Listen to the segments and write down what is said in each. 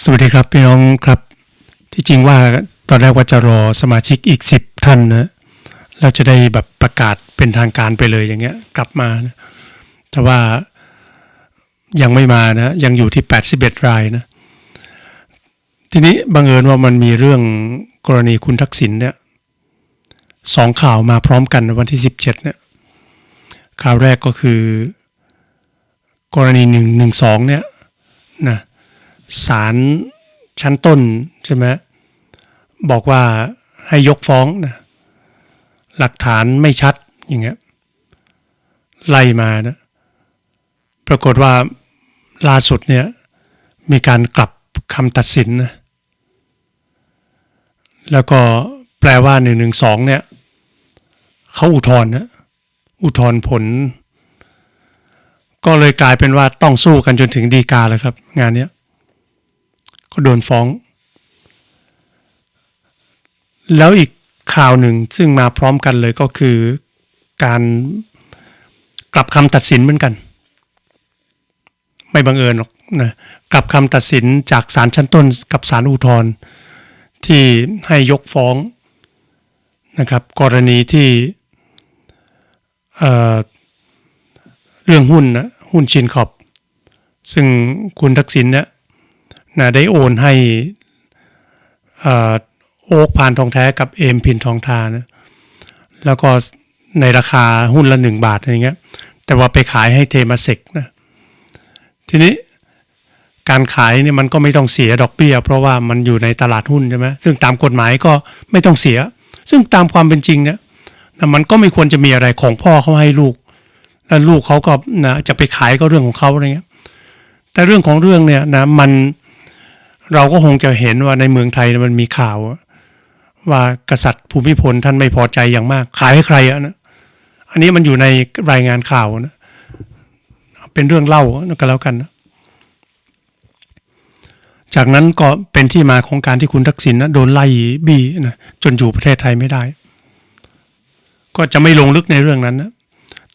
สวัสดีครับพี่น้องครับ ที่จริงว่าตอนแรกว่าจะรอสมาชิกอีกสิบท่านนะเราจะได้แบบประกาศเป็นทางการไปเลยอย่างเงี้ย กลับมานะแต่ว่ายังไม่มานะ ยังอยู่ที่81รายนะ ทีนี้บังเอิญว่ามันมีเรื่องกรณีคุณทักษิณเนี่ยสองข่าวมาพร้อมกันวันที่17เนี่ยข่าวแรกก็คือ กรณีหนึ่งหนึ่งสองเนี่ยนะ ศาลชั้นต้นใช่ไหมบอกว่าให้ยกฟ้องนะหลักฐานไม่ชัดอย่างเงี้ยไล่มานะปรากฏว่าล่าสุดเนี่ยมีการกลับคำตัดสินนะแล้วก็แปลว่าหนึ่งหนึ่งสองเนี่ยเขาอุทธรณ์นะอุทธรณ์ผล ก็เลยกลายเป็นว่าต้องสู้กันจนถึงดีกาแล้วครับ งานเนี้ย ก็โดนฟ้อง แล้วอีกข่าวหนึ่งซึ่งมาพร้อมกันเลยก็คือการกลับคำตัดสินเหมือนกัน ไม่บังเอิญหรอกนะกลับคำตัดสินจากศาลชั้นต้นกับศาลอุทธรณ์ที่ให้ยกฟ้องนะครับ กรณีที่เอ่อเรื่องหุ้นนะหุ้นชินขอบ ซึ่งคุณทักษิณเนี่ย นะได้โอนให้ออโอ๊กพานทองแท้กับเอมพินทองทานะแล้วก็ในราคาหุ้นละหนึ่งบาทอะไรเงี้ย แต่ว่าไปขายให้เทมาเซกนะ ทีนี้การขายเนี่ยมันก็ไม่ต้องเสียดอกเบี้ย เพราะว่ามันอยู่ในตลาดหุ้นใช่ไหมซึ่งตามกฎหมายก็ไม่ต้องเสีย ซึ่งตามความเป็นจริงเนี่ยนะมันก็ไม่ควรจะมีอะไรของพ่อเขาให้ลูก แล้วลูกเขาก็นะจะไปขายก็เรื่องของเขาอะไรเงี้ย แต่เรื่องของเรื่องเนี่ยนะมัน เราก็คงจะเห็นว่าในเมืองไทยมันมีข่าว ว่ากษัตริย์ภูมิพลท่านไม่พอใจอย่างมาก ขายให้ใครอะนะอันนี้มันอยู่ในรายงานข่าวนะเป็นเรื่องเล่าก็แล้วกันนะจากนั้นก็เป็นที่มาของการที่คุณทักษิณนะโดนไล่บี้นะจนอยู่ประเทศไทยไม่ได้ ก็จะไม่ลงลึกในเรื่องนั้นนะ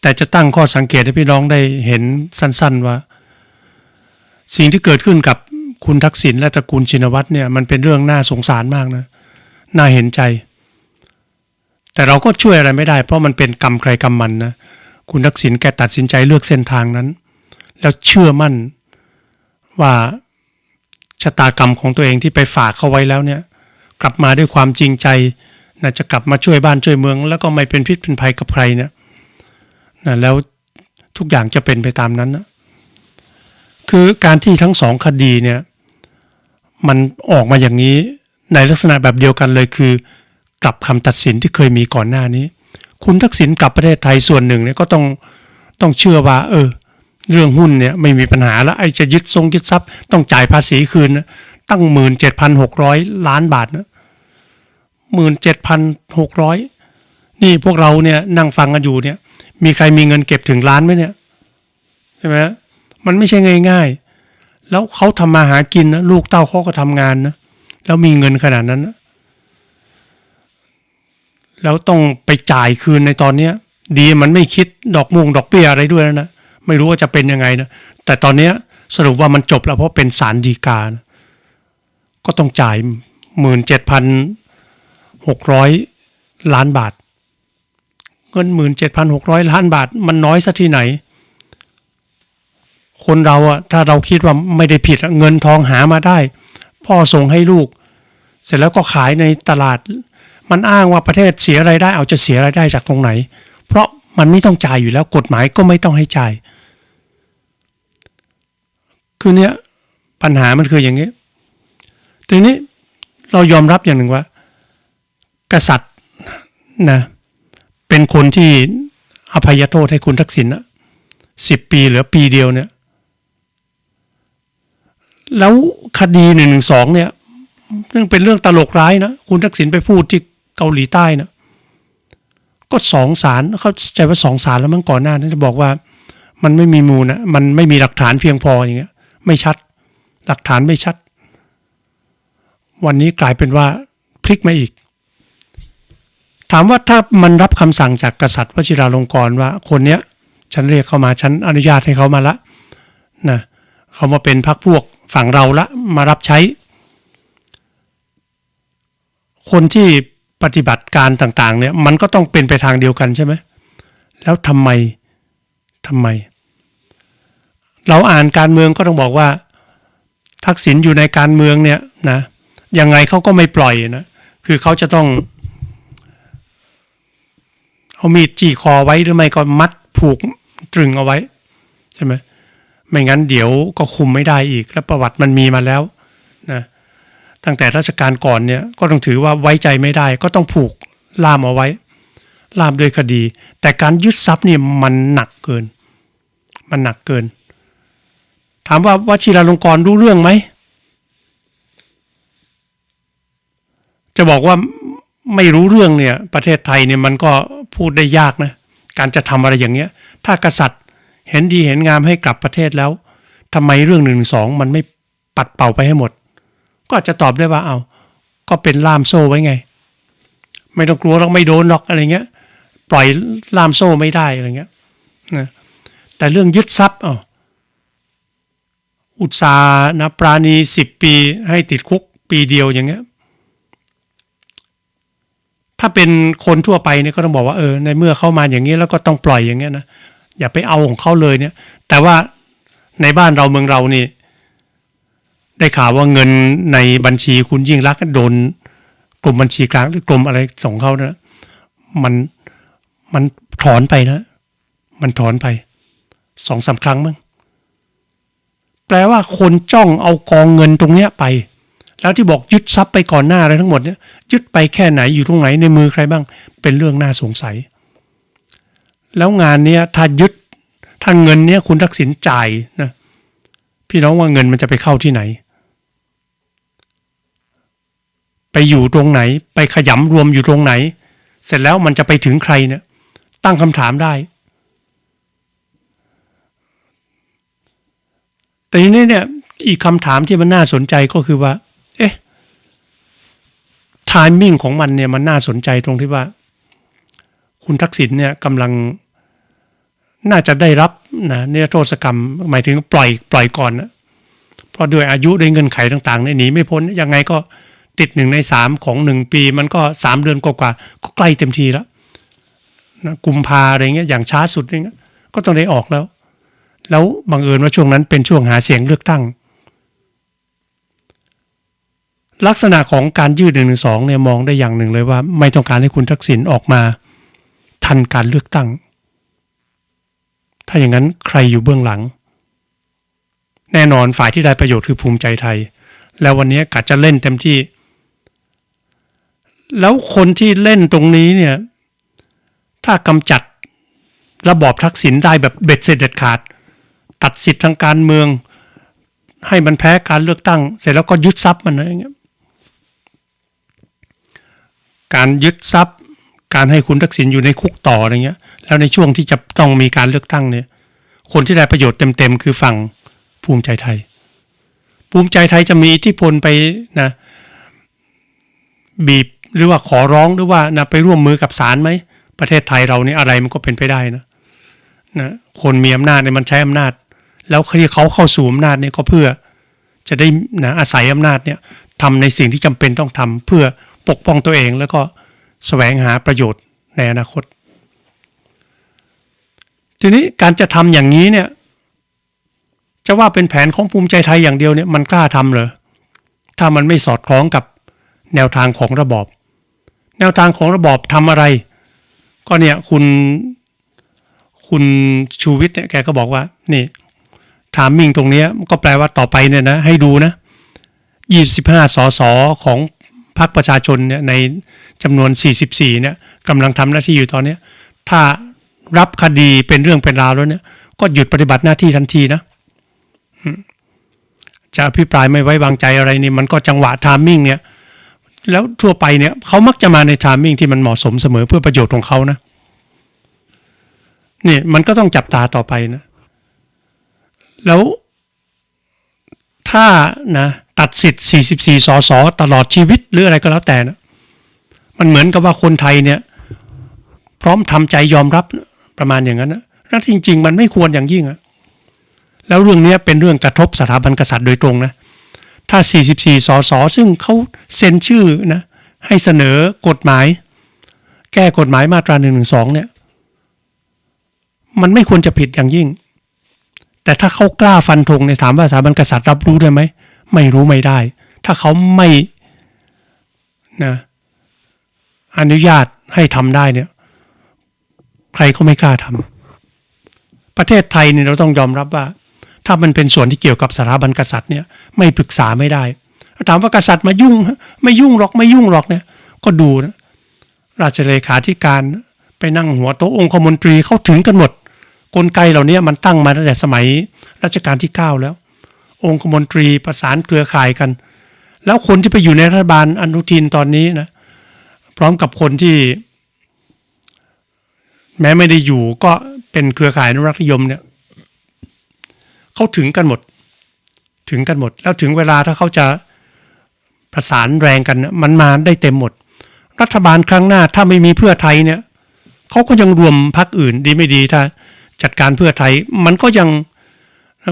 แต่จะตั้งข้อสังเกตให้พี่น้องได้เห็นสั้น ๆว่า สิ่งที่เกิดขึ้นกับ คุณทักษิณและตระกูลชินวัตรเนี่ยมันเป็นเรื่องน่าสงสารมากนะน่าเห็นใจ แต่เราก็ช่วยอะไรไม่ได้ เพราะมันเป็นกรรมใครกรรมมันนะคุณทักษิณแกตัดสินใจเลือกเส้นทางนั้น แล้วเชื่อมั่นว่าชะตากรรมของตัวเองที่ไปฝากเขาไว้แล้วเนี่ย กลับมาด้วยความจริงใจนะจะกลับมาช่วยบ้านช่วยเมือง แล้วก็ไม่เป็นพิษเป็นภัยกับใครเนี่ยนะแล้วทุกอย่างจะเป็นไปตามนั้นนะคือการที่ทั้งสองคดีเนี่ย มันออกมาอย่างนี้ในลักษณะแบบเดียวกันเลยคือ กลับคำตัดสินที่เคยมีก่อนหน้านี้ คุณทักษิณกลับประเทศไทยส่วนหนึ่งเนี่ยก็ต้องต้องเชื่อว่า เออ เรื่องหุ้นเนี่ยไม่มีปัญหาแล้วไอ้จะยึดทรงยึดทรัพย์ ต้องจ่ายภาษีคืนนะตั้งหมื่นเจ็ดพันหกร้อยล้านบาทนะหมื่นเจ็ดพันหกร้อยนี่พวกเราเนี่ยนั่งฟังกันอยู่เนี่ย มีใครมีเงินเก็บถึงล้านไหมเนี่ยใช่ไหมมันไม่ใช่ง่ายๆ แล้วเขาทำมาหากินนะลูกเต้าเขาก็ทำงานนะแล้วมีเงินขนาดนั้นนะแล้วต้องไปจ่ายคืนในตอนเนี้ย ดีมันไม่คิดดอกม่วงดอกเบี้ยอะไรด้วยนะไม่รู้ว่าจะเป็นยังไงนะแต่ตอนเนี้ยสรุปว่ามันจบแล้วเพราะเป็นสารดีกานะก็ต้องจ่ายหมื่นเจ็ดพันหกร้อยล้านบาท เงินหมื่นเจ็ดพันหกร้อยล้านบาท มันน้อยซะที่ไหน คนเราอะถ้าเราคิดว่าไม่ได้ผิดเงินทองหามาได้ พ่อส่งให้ลูก เสร็จแล้วก็ขายในตลาด มันอ้างว่าประเทศเสียไรายได้ เอาจะเสียไรายได้จากตรงไหน เพราะมันไม่ต้องจ่ายอยู่แล้วกฎหมายก็ไม่ต้องให้จ่าย คือเนี้ยปัญหามันคืออย่างนี้ทีนี้เรายอมรับอย่างหนึ่งว่า กษัตริย์นะเป็นคนที่อภัยโทษให้คุณทักษิณนะสิบปีเหลือปีเดียวเนี่ย แล้วคดีหนึ่งหนึ่งสองเนี่ยซึ่งเป็นเรื่องตลกร้ายนะคุณทักษิณไปพูดที่เกาหลีใต้นะก็สองสารเขาใจว่าสองสารแล้วมั้งก่อนหน้านั้นจะบอกว่า มันไม่มีมูลนะมันไม่มีหลักฐานเพียงพออย่างเงี้ย ไม่ชัด หลักฐานไม่ชัด วันนี้กลายเป็นว่าพลิกมาอีก ถามว่าถ้ามันรับคำสั่งจากกษัตริย์วชิราลงกรณ์ว่า คนเนี้ยฉันเรียกเขามาฉันอนุญาตให้เขามาละนะเขามาเป็นพักพวก ฝั่งเราละมารับใช้ คนที่ปฏิบัติการต่าง ๆ เนี่ยมันก็ต้องเป็นไปทางเดียวกันใช่ไหมแล้วทำไมทำไม เราอ่านการเมืองก็ต้องบอกว่า ทักษิณอยู่ในการเมืองเนี่ยนะยังไงเขาก็ไม่ปล่อยนะคือเขาจะต้องเอามีดจี้คอไว้หรือไม่ก็มัดผูกตรึงเอาไว้ใช่ไหม ไม่งั้นเดี๋ยวก็คุมไม่ได้อีก แล้วประวัติมันมีมาแล้วนะตั้งแต่ราชการก่อนเนี่ยก็ต้องถือว่าไว้ใจไม่ได้ ก็ต้องผูกล่ามเอาไว้ ล่ามด้วยคดี แต่การยึดทรัพย์นี่มันหนักเกิน มันหนักเกิน ถามว่าวชิราลงกรรู้เรื่องไหมจะบอกว่าไม่รู้เรื่องเนี่ย ประเทศไทยเนี่ยมันก็พูดได้ยากนะ การจะทำอะไรอย่างเงี้ย ถ้ากษัตริย์ เห็นดีเห็นงามให้กลับประเทศแล้วทำไมเรื่องหนึ่งสองมันไม่ปัดเป่าไปให้หมด ก็อาจจะตอบได้ว่าเอา ก็เป็นล่ามโซ่ไว้ไง ไม่ต้องกลัวหรอกไม่โดนหรอกอะไรเงี้ย ปล่อยล่ามโซ่ไม่ได้อะไรเงี้ยนะแต่เรื่องยึดทรัพย์ออุตสาห์นะปราณีสิบปีให้ติดคุกปีเดียวอย่างเงี้ย ถ้าเป็นคนทั่วไปเนี่ยก็ต้องบอกว่าเออในเมื่อเข้ามาอย่างนี้แล้วก็ต้องปล่อยอย่างเงี้ยนะ อย่าไปเอาของเขาเลยเนี่ย แต่ว่าในบ้านเราเมืองเรานี่ ได้ข่าวว่าเงินในบัญชีคุณยิ่งรักโดนกลุ่มบัญชีกลางหรือกลุ่มอะไรส่งเข้านะมันมันถอนไปนะ มันถอนไปสองสามครั้งมั้งแปลว่าคนจ้องเอากองเงินตรงเนี้ยไป แล้วที่บอกยึดทรัพย์ไปก่อนหน้าอะไรทั้งหมดเนี่ยยึดไปแค่ไหนอยู่ตรงไหนในมือใครบ้าง เป็นเรื่องน่าสงสัย แล้วงานเนี้ยถ้ายึดถ้าเงินเนี้ยคุณทักษิณจ่ายนะพี่น้องว่าเงินมันจะไปเข้าที่ไหน ไปอยู่ตรงไหน ไปขยำรวมอยู่ตรงไหน เสร็จแล้วมันจะไปถึงใครเนี่ย ตั้งคำถามได้ แต่ทีนี้เนี่ย อีกคำถามที่มันน่าสนใจก็คือว่า เอ๊ะทามิ่งของมันเนี่ยมันน่าสนใจตรงที่ว่า คุณทักษิณเนี่ยกำลังน่าจะได้รับนะเนี่ยโทษกรรม หมายถึงปล่อยปล่อยก่อนนะเพราะด้วยอายุด้วยเงินไขต่างๆเนี่ยหนีไม่พ้นยังไงก็ติดหนึ่งในสามของหนึ่งปี มันก็สามเดือนกว่าๆก็ใกล้เต็มทีแล้วนะกุมภาอะไรเงี้ยอย่างช้าสุดอย่างเงี้ยก็ต้องได้ออกแล้ว แล้วบังเอิญว่าช่วงนั้นเป็นช่วงหาเสียงเลือกตั้ง ลักษณะของการยืดหนึ่งหนึ่งสองเนี่ยมองได้อย่างหนึ่งเลยว่า ไม่ต้องการให้คุณทักษิณออกมา ทันการเลือกตั้ง ถ้าอย่างนั้นใครอยู่เบื้องหลัง แน่นอนฝ่ายที่ได้ประโยชน์คือภูมิใจไทย แล้ววันนี้กะจะเล่นเต็มที่ แล้วคนที่เล่นตรงนี้เนี่ย ถ้ากำจัดระบอบทักษิณได้แบบเบ็ดเสร็จเด็ดขาด ตัดสิทธิ์ทางการเมือง ให้มันแพ้การเลือกตั้ง เสร็จแล้วก็ยึดทรัพย์มันอะไรเงี้ยการยึดทรัพย์ การให้คุณทักษิณอยู่ในคุกต่ออะไรเงี้ย แล้วในช่วงที่จะต้องมีการเลือกตั้งเนี่ย คนที่ได้ประโยชน์เต็มๆคือฝั่งภูมิใจไทย ภูมิใจไทยจะมีอิทธิพลไปนะ บีบหรือว่าขอร้องหรือว่านะไปร่วมมือกับศาลไหมประเทศไทยเรานี่อะไรมันก็เป็นไปได้นะนะคนมีอำนาจเนี่ยมันใช้อำนาจ แล้วที่เขาเข้าสู่อำนาจเนี่ยก็เพื่อจะได้นะอาศัยอำนาจเนี่ยทำในสิ่งที่จำเป็นต้องทำเพื่อปกป้องตัวเองแล้วก็ แสวงหาประโยชน์ในอนาคต ทีนี้การจะทำอย่างนี้เนี่ย จะว่าเป็นแผนของภูมิใจไทยอย่างเดียวเนี่ยมันกล้าทำเหรอถ้ามันไม่สอดคล้องกับแนวทางของระบอบ แนวทางของระบอบทำอะไร ก็เนี่ยคุณคุณชูวิทย์เนี่ยแกก็บอกว่า นี่ถามมิงตรงนี้ก็แปลว่าต่อไปเนี่ยนะ ให้ดูนะยี่สิบห้าสสของ พรรคประชาชนเนี่ยในจำนวนสี่สิบสี่เนี่ยกำลังทำหน้าที่อยู่ตอนเนี้ถ้ารับคดีเป็นเรื่องเป็นราวแล้วเนี่ย ก็หยุดปฏิบัติหน้าที่ทันทีนะจะอภิปรายไม่ไว้วางใจอะไรนี่มันก็จังหวะทามมิ่งเนี่ยแล้วทั่วไปเนี่ยเขามักจะมาในทามมิ่งที่มันเหมาะสมเสมอเพื่อประโยชน์ของเขานะนี่มันก็ต้องจับตาต่อไปนะ แล้วถ้านะ ตัดสิทธิ์ 44 สส ตลอดชีวิตหรืออะไรก็แล้วแต่นะมันเหมือนกับว่าคนไทยเนี่ย พร้อมทำใจยอมรับประมาณอย่างนั้นนะแล้วจริง ๆ มันไม่ควรอย่างยิ่งอะแล้วเรื่องนี้เป็นเรื่องกระทบสถาบันกษัตริย์โดยตรงนะ ถ้า 44 สส ซึ่งเขาเซ็นชื่อนะ ให้เสนอกฎหมาย แก้กฎหมายมาตรา1นึเนี่ย มันไม่ควรจะผิดอย่างยิ่ง แต่ถ้าเขากล้าฟันธงในถามว่าสถาบันกษัตริย์รับรู้ได้ไหม ไม่รู้ไม่ได้ ถ้าเขาไม่นะอนุญาตให้ทำได้เนี่ย ใครก็ไม่กล้าทำประเทศไทยเนี่ยเราต้องยอมรับว่า ถ้ามันเป็นส่วนที่เกี่ยวกับสถาบันกษัตริย์เนี่ย ไม่ปรึกษาไม่ได้ถามว่ากษัตริย์มายุ่ง ไม่ยุ่งหรอกไม่ยุ่งหรอกเนี่ย ก็ดูนะราชเลขาธิการไปนั่งหัวโต๊ะองคมนตรีเขาถึงกันหมดกลไกเหล่านี้มันตั้งมาตั้งแต่สมัยรัชกาลที่ 9 แล้ว องคมนตรีประสานเครือข่ายกัน แล้วคนที่ไปอยู่ในรัฐบาลอนุทินตอนนี้นะพร้อมกับคนที่ แม้ไม่ได้อยู่ก็เป็นเครือข่ายอนุรักษนิยมเนี่ยเขาถึงกันหมด ถึงกันหมด แล้วถึงเวลาถ้าเขาจะประสานแรงกันมันมาได้เต็มหมด รัฐบาลครั้งหน้าถ้าไม่มีเพื่อไทยเนี่ยเขาก็ยังรวมพรรคอื่นดีไม่ดีถ้าจัดการเพื่อไทย มันก็ยัง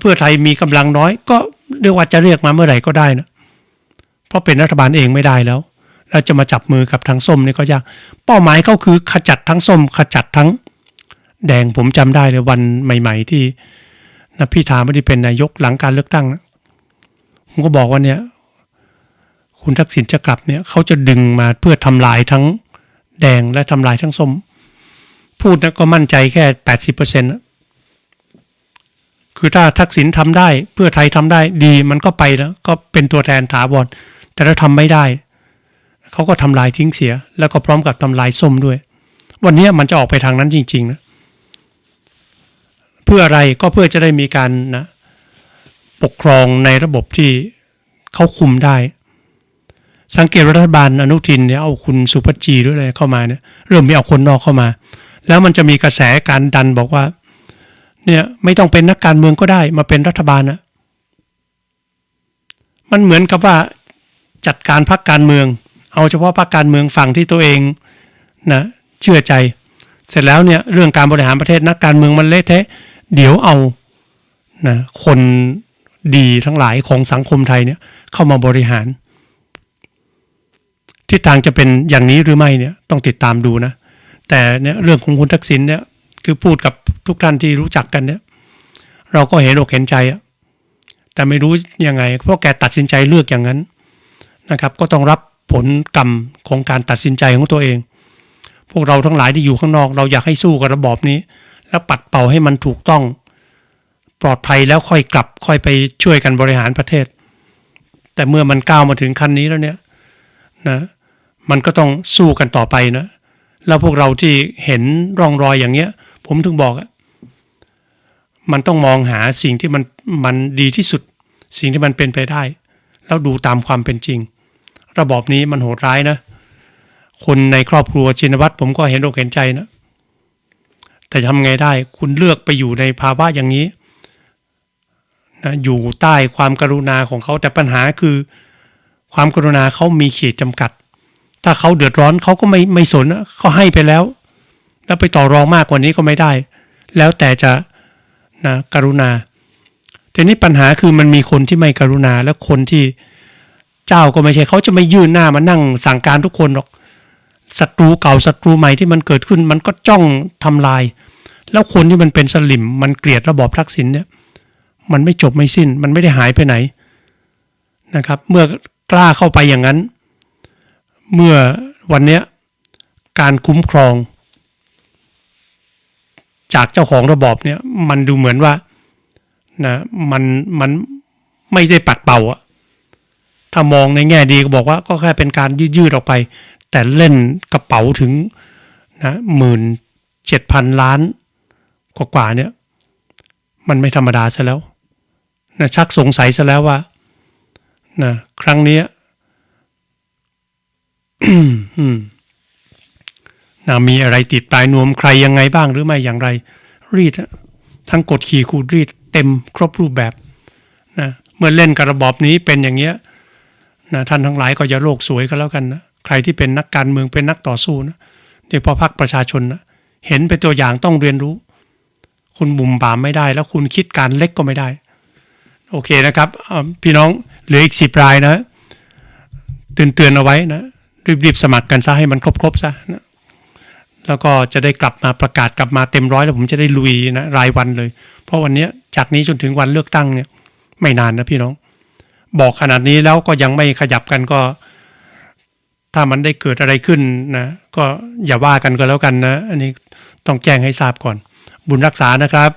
เพื่อไทยมีกำลังน้อย ก็เรียกว่าจะเรียกมาเมื่อไหร่ก็ได้นะเพราะเป็นรัฐบาลเองไม่ได้แล้วแล้วจะมาจับมือกับทางส้มนี่ก็ยากเป้าหมายเขาคือขจัดทั้งส้ม ขจัดทั้ง แดงผมจำได้เลยวันใหม่ ๆ ที่นะพี่ถาไม่ได้เป็นนายกหลังการเลือกตั้งนะผมก็บอกว่าเนี่ย คุณทักษิณจะกลับเนี่ยเขาจะดึงมาเพื่อทำลายทั้งแดงและทำลายทั้งส้ม พูดนะก็มั่นใจแค่แปดสิบเปอร์เซ็นต์ คือถ้าทักษิณทำได้ เพื่อไทยทำได้ดีมันก็ไปแล้วก็เป็นตัวแทนถาวรแต่ถ้าทำไม่ได้เขาก็ทำลายทิ้งเสีย แล้วก็พร้อมกับทำลายส้มด้วย วันนี้มันจะออกไปทางนั้นจริงๆนะเพื่ออะไรก็เพื่อจะได้มีการนะปกครองในระบบที่เขาคุมได้ สังเกตรัฐบาลอนุทินเนี่ยเอาคุณสุภจีด้วยอะไรเข้ามาเนี่ยเริ่มมีเอาคนนอกเข้ามา แล้วมันจะมีกระแสการดันบอกว่า เนี่ยไม่ต้องเป็นนักการเมืองก็ได้มาเป็นรัฐบาลนะมันเหมือนกับว่าจัดการพรรคการเมือง เอาเฉพาะพรรคการเมืองฝั่งที่ตัวเองนะเชื่อใจ เสร็จแล้วเนี่ยเรื่องการบริหารประเทศนักการเมืองมันเละเทะ เดี๋ยวเอานะคนดีทั้งหลายของสังคมไทยเนี่ยเข้ามาบริหาร ทิศทางจะเป็นอย่างนี้หรือไม่เนี่ยต้องติดตามดูนะ แต่เนี่ยเรื่องของคุณทักษิณเนี่ย คือพูดกับทุกท่านที่รู้จักกันเนี่ย เราก็เห็นอกเห็นใจอะแต่ไม่รู้ยังไง เพราะแกตัดสินใจเลือกอย่างนั้นนะครับ ก็ต้องรับผลกรรมของการตัดสินใจของตัวเอง พวกเราทั้งหลายที่อยู่ข้างนอก เราอยากให้สู้กับระบอบนี้ แล้วปัดเป่าให้มันถูกต้อง ปลอดภัยแล้วค่อยกลับ ค่อยไปช่วยกันบริหารประเทศ แต่เมื่อมันก้าวมาถึงขั้นนี้แล้วเนี่ยนะมันก็ต้องสู้กันต่อไปนะ แล้วพวกเราที่เห็นร่องรอยอย่างเงี้ย ผมถึงบอกอะมันต้องมองหาสิ่งที่มันมันดีที่สุด สิ่งที่มันเป็นไปได้ แล้วดูตามความเป็นจริง ระบอบนี้มันโหดร้ายนะคนในครอบครัวชินวัตรผมก็เห็นอกเห็นใจนะแต่ทำไงได้ คุณเลือกไปอยู่ในภาวะอย่างนี้นะอยู่ใต้ความกรุณาของเขาแต่ปัญหาคือ ความกรุณาเขามีขีดจำกัด ถ้าเขาเดือดร้อนเขาก็ไม่ไม่สนนะเขาให้ไปแล้ว แล้วไปต่อรองมากกว่านี้ก็ไม่ได้ แล้วแต่จะนะกรุณา แต่นี้ปัญหาคือมันมีคนที่ไม่กรุณาและคนที่เจ้าก็ไม่ใช่เขาจะไม่ยื่นหน้ามานั่งสั่งการทุกคนหรอกศัตรูเก่าศัตรูใหม่ที่มันเกิดขึ้น มันก็จ้องทำลาย แล้วคนที่มันเป็นสลิมมันเกลียดระบอบทักษิณเนี่ย มันไม่จบไม่สิ้น มันไม่ได้หายไปไหนนะครับ เมื่อกล้าเข้าไปอย่างนั้น เมื่อวันเนี้ยการคุ้มครอง จากเจ้าของระบอบเนี่ย มันดูเหมือนว่านะมันมันไม่ได้ปัดเป่าอะถ้ามองในแง่ดีก็บอกว่าก็แค่เป็นการยืดยืดออกไป แต่เล่นกระเป๋าถึงนะหมื่นเจ็ดพันล้านกว่าๆเนี่ย มันไม่ธรรมดาซะแล้วนะชักสงสัยซะแล้วว่านะครั้งนี้อืม นะมีอะไรติดปลายนวมใครยังไงบ้างหรือไม่อย่างไร รีดทั้งกดขี่ขูดรีดเต็มครบรูปแบบนะเมื่อเล่นกับระบอบนี้เป็นอย่างเงี้ยนะท่านทั้งหลายก็อย่าโลกสวยก็แล้วกันนะใครที่เป็นนักการเมืองเป็นนักต่อสู้นะโดยเฉพาะพรรคประชาชนนะเห็นเป็นตัวอย่างต้องเรียนรู้ คุณบุ่มบามไม่ได้ แล้วคุณคิดการเล็กก็ไม่ได้ โอเคนะครับ พี่น้องเหลืออีกสิบรายนะเตือนเตือนเอาไว้นะรีบๆสมัครกันซะให้มันครบๆซะนะ แล้วก็จะได้กลับมาประกาศกลับมาเต็มร้อยแล้วผมจะได้ลุยนะรายวันเลย เพราะวันนี้จากนี้จนถึงวันเลือกตั้งเนี่ย ไม่นานนะพี่น้อง บอกขนาดนี้แล้วก็ยังไม่ขยับกันก็ ถ้ามันได้เกิดอะไรขึ้นนะก็อย่าว่ากันก็แล้วกันนะ อันนี้ต้องแจ้งให้ทราบก่อน บุญรักษานะครับ